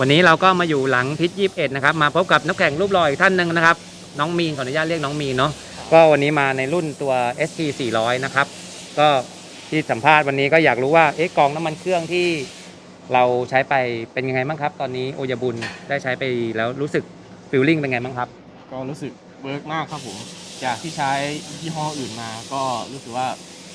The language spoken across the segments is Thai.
วันนี้เราก็มาอยู่หลังพิษยิบเอ็ดนะครับ มาพบกับนักแข่งรูปหล่ออีกท่านหนึ่งนะครับ น้องมีนขออนุญาตเรียกน้องมีนเนาะก็วันนี้มาในรุ่นตัว ST 400 นะครับ ก็ที่สัมภาษณ์วันนี้ก็อยากรู้ว่าเอ๊ะกองน้ำมันเครื่องที่เราใช้ไปเป็นยังไงบ้างครับ ตอนนี้โอยาบุญได้ใช้ไปแล้วรู้สึกฟิลลิ่งเป็นไงบ้างครับ ก็รู้สึกเวิร์กมากครับผม จากที่ใช้ยี่ห้ออื่นมา ก็รู้สึกว่า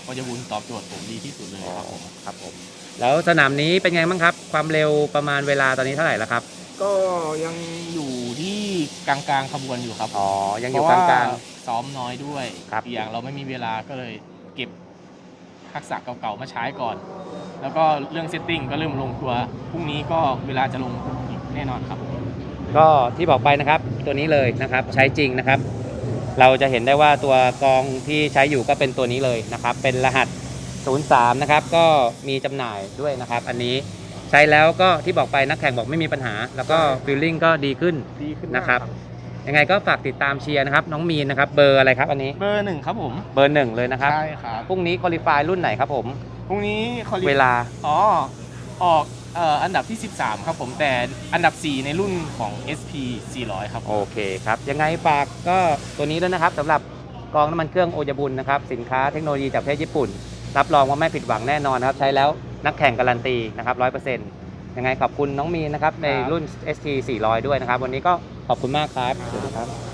ปัจจุบันตอบโจทย์ผมดีที่สุดเลยครับผม ครับผม แล้วสนามนี้เป็นไงบ้างครับ ความเร็วประมาณเวลาตอนนี้เท่าไหร่แล้วครับ ก็ยังอยู่ที่กลางๆขบวนอยู่ครับอ๋อ ยังอยู่กลาง เพระว่ซ้อมน้อยด้วยครับ อีกอย่างเราไม่มีเวลาก็เลยเก็บทักษะเก่าๆมาใช้ก่อน แล้วก็เรื่องเซตติ้งก็เริ่มลงตัวพรุ่งนี้ก็เวลาจะลงอีกแน่นอนครับ ๆ ก็ที่บอกไปนะครับ ตัวนี้เลยนะครับ ใช้จริงนะครับ เราจะเห็นได้ว่าตัวกองที่ใช้อยู่ก็เป็นตัวนี้เลยนะครับ เป็นรหัส 03 นะครับ ก็มีจำหน่ายด้วยนะครับ อันนี้ใช้แล้วก็ที่บอกไปนักแข่งบอกไม่มีปัญหา แล้วก็ฟีลลิ่งก็ดีขึ้นดีขึ้นนะครับ ยังไงก็ฝากติดตามเชียร์นะครับน้องมีนนะครับ เบอร์อะไรครับอันนี้ เบอร์หนึ่งครับผม เบอร์หนึ่งเลยนะครับใช่ครับพรุ่งนี้คอลิฟายรุ่นไหนครับผม พรุ่งนี้เขาเวลา อ๋อออกเอ่ออันดับที่ 13 ครับผมแต่อันดับ 4 ในรุ่นของ SP 400 ครับผม โอเคครับ ยังไงฝากก็ตัวนี้ด้วยนะครับสำหรับกองน้ำมันเครื่องโอยาบุญนะครับ สินค้าเทคโนโลยีจากประเทศญี่ปุ่น รับรองว่าไม่ผิดหวังแน่นอนนะครับ ใช้แล้วนักแข่งการันตีนะครับร้อยเปอร์เซ็นต์ยังไงขอบคุณน้องมีนนะครับ ในรุ่น ST 400 ด้วยนะครับ วันนี้ก็ขอบคุณมากครับสวัสดีครับ